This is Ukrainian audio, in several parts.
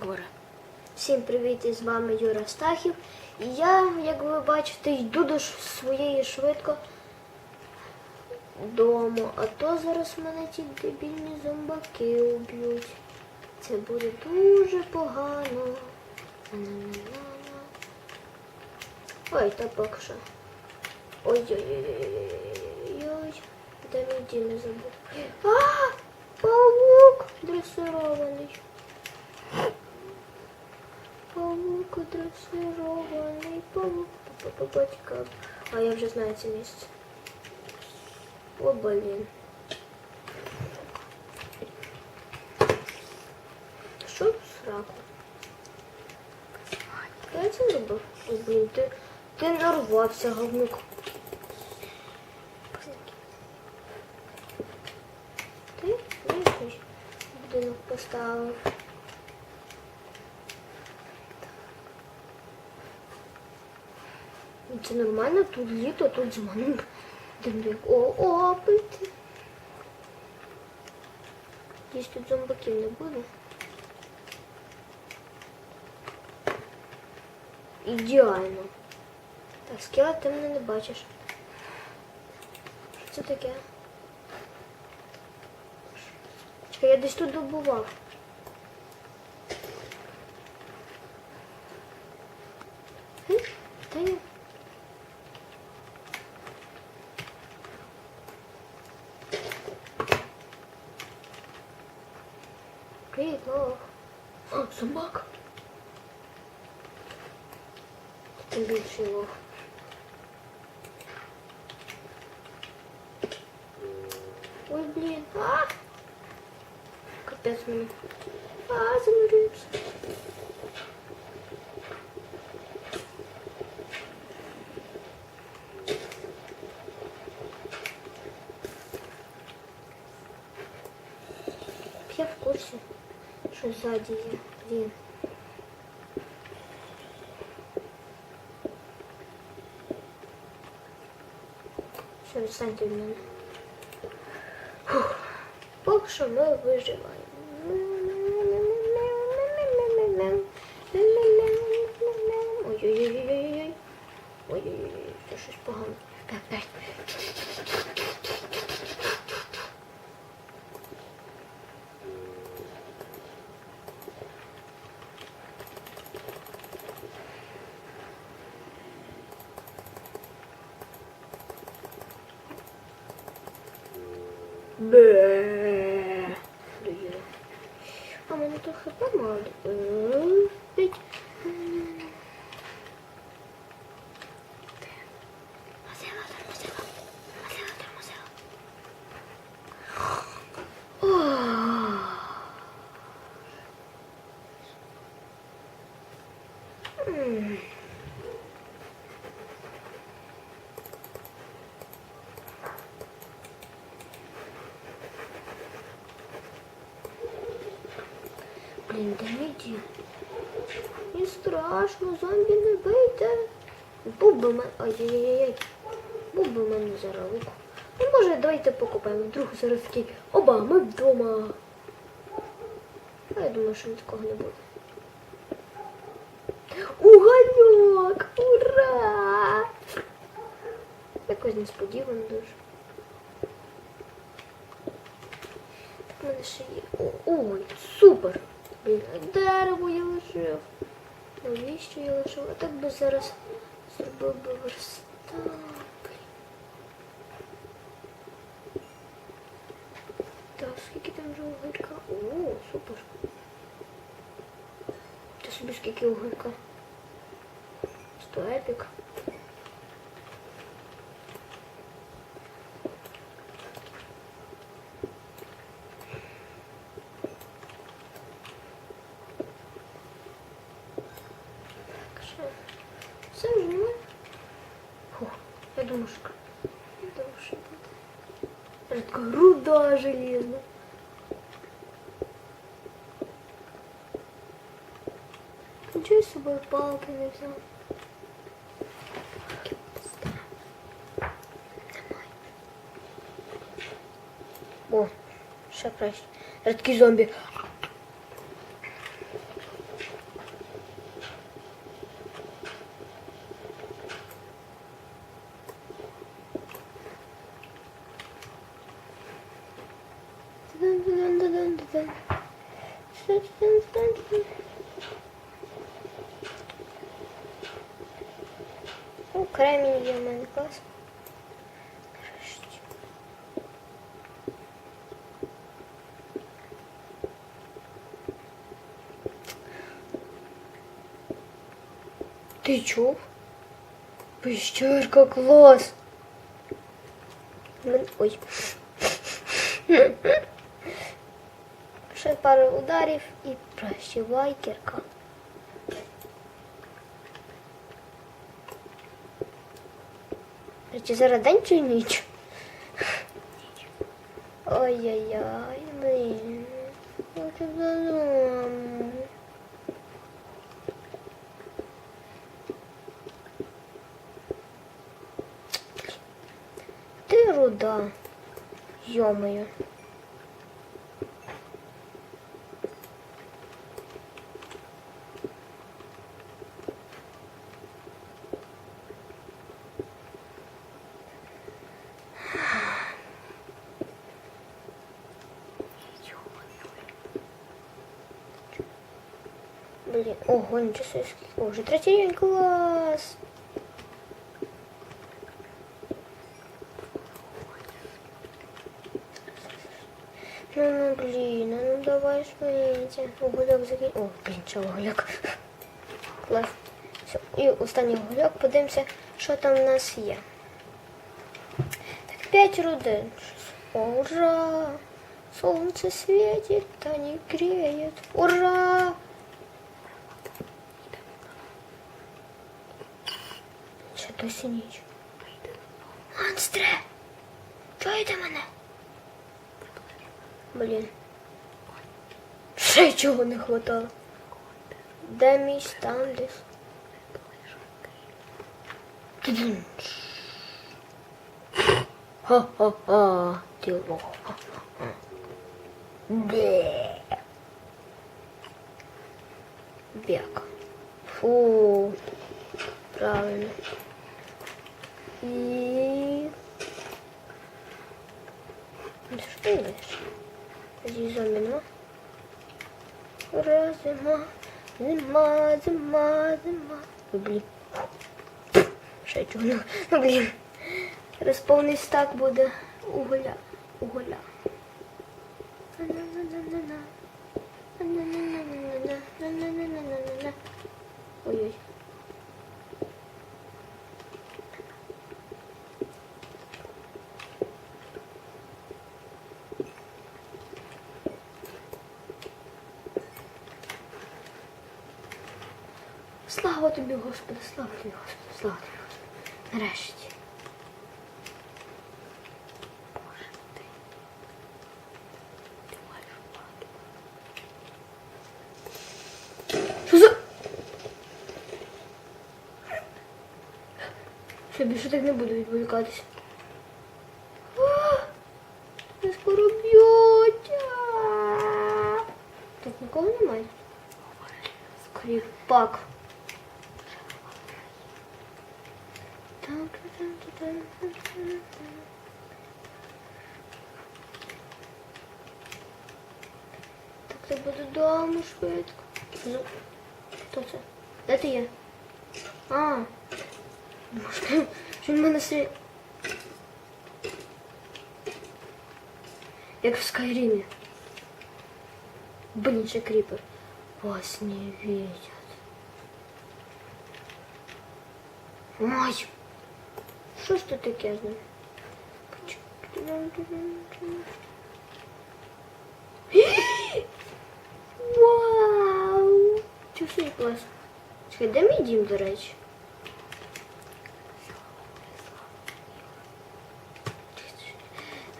Говори. Всім привіт, і з вами Юра Стахів. І я, як ви бачите, йду до своєї швидко дому. А то зараз мене ті дебільні зомбаки уб'ють. Це буде дуже погано. Ой, та поки що. Ой-ой-ой-ой-ой-ой. Де мій дім забув. А! Павук дресирований. Павук дресирований, павук батькам. А я вже знаю це місце. О, блін. Що сраку? Я це робив. О, блін, ти, ти нарвався, говнюк. Ти будинок поставив. Це нормально, тут літо, тут зима. Ну, о, опити. Десь тут зомбаків не буде. Ідеально. Так, скелет ти мене не бачиш. Що це таке? Чекай, я десь тут добував. Привіт, лох. О, собака. Тим більший лох. Ой, блін. А! Капець мені. А, заморився. Я в курсі, що ззаді є. Блін. Все, відстаньте від мене. Фух. Поки що ми виживаємо. Ой-ой-ой-ой-ой. Ой-ой-ой, це щось погано. Так, так. Бе. Доїла. А мене тут хп мало. Блін, дім? Мені страшно, зомбі не бийте. Був би мене. Ай-яй-яй-яй. Був би мене зараз лук. Ну, може, давайте покупаємо. Вдруг зараз такий. Оба, ми вдома. А я думаю, що такого не буде. Угольок! Ура! Якось несподівано дуже. Так в мене ще є. Ой, супер! Дерево я лишив. Навіщо я лишив? А так би зараз зробив би верстак. Так, скільки там вже уголька? О, супер. Ти собі скільки уголька? 100 епік. Так, що? Все вже немає? Фу, я думаю, що я думаю, що буде. Я така руда железна. Нічого я з собою палки не взяв. О, ще краще. Я такий зомбі. О, кремінь є в мене клас. Ти чув? Пещерка клас. Ой. Ще пару ударів і прощавай кірка. Речі, зараз день чи ніч? Ой-ой-ой, блін. Хочу додому. Ти руда. Йомою. Блін, ого, нічого собі. О, вже третій рівень, клас. Ну, ну, блін, ну, давай швидше. Угольок закинь. О, блін, що угольок. Клас. Все. І останній угольок. Подивимося, що там в нас є. Так, п'ять родин. Ура! Солнце светит, а не греет. Ура! Ще досі ніч. Монстре! Чуєте мене? Блін. Ще чого не хватало. Де мій Станліс? Тудун. Ха-ха-ха, ти лох. Бе. Бяк. Фу. Правильно. І... Що ти? Зі зомбі нема? Ура, зима, зима, зима, зима. Блін. Чого? Ну, блін. Зараз повний стак буде уголя. Уголя. Ой-ой. Слава тобі, Господи, слава тобі, Господи, слава тобі, Господи. Нарешті. Боже ти. Ти маєш владу. Більше так не буду відволікатися. Не скоро б'ють. Тут нікого немає. Скріпак. Так треба додому швидко. Ну, хто це? Де ти є? А. Може, що він мене стрі... Як в Скайрімі. Блін, ще кріпер. Вас не видят. Май! Що ж тут таке з ним? Вау! Чувствую клас. Чекай, де мій дім, до речі?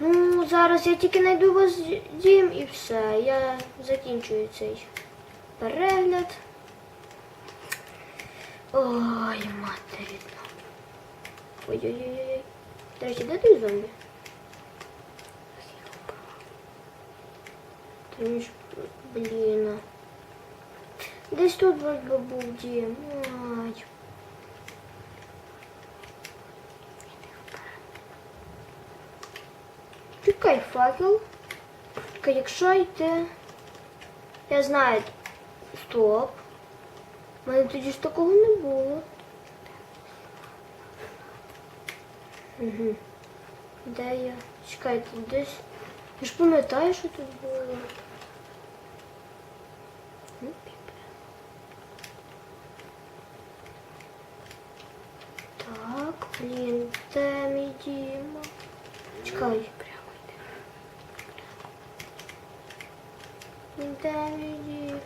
Ну, зараз я тільки знайду вас дім і все. Я закінчую цей перегляд. Ой, материна. Ой-ой-ой. До речі, де той зомбі? Ж, блін. Десь тут вроде би був. Чекай факел. Якщо йти Я знаю. Стоп. У мене тоді ж такого не було. Угу. Де я? Чекайте, десь. Я ж пам'ятаю, що тут було. блін, де мій Діма? Чекай. Де мій Діма?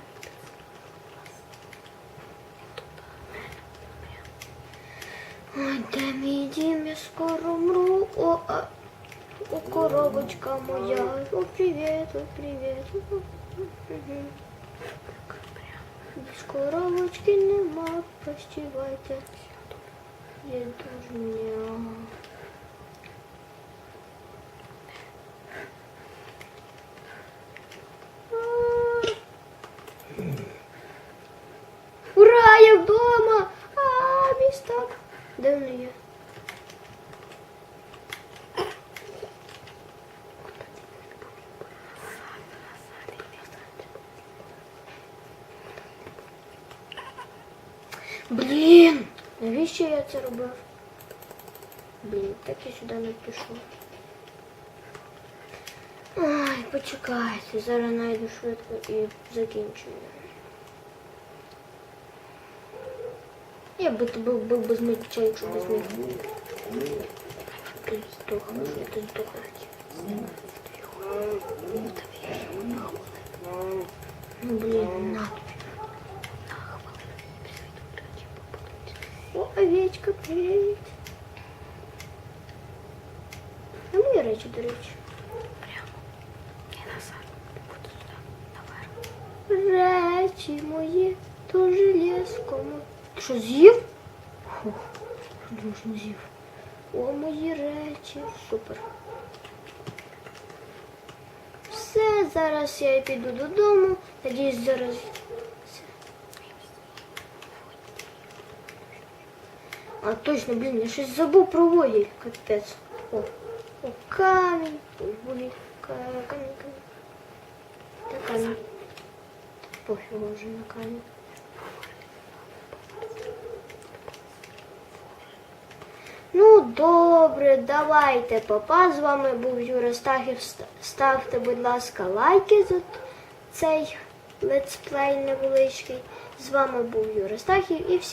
Ой, де мій дім, я скоро мру. О, а, о, коробочка моя. О, привіт, о, привіт. О, мгм. Без коробочки нема, прощавайте. Я дурня. Ура, я вдома! Навіщо я це робив? Блін, так я сюди не пішов. Ай, почекайте, зараз найду швидко і закінчую. Я би тебе вбив без меча, якщо без них. Ти здохнеш, ти здохнеш. Ну, блін, на О, овечка, привіт. А мої речі, до речі. Речі мої, то железкому. Ти що, з'їв? Фух, не з'їв. О, мої речі. Супер. Все, зараз я піду додому. Надіюсь, зараз. А точно, блін, я щось забув про вугіль, капець. О, о, камінь. Ой, ка- камінь, камінь. Та камінь. Пофігу вже на камінь. Ну, добре, давайте, папа. З вами був Юра Стахів. Ставте, будь ласка, лайки за цей летсплей невеличкий. З вами був Юра Стахів і всі.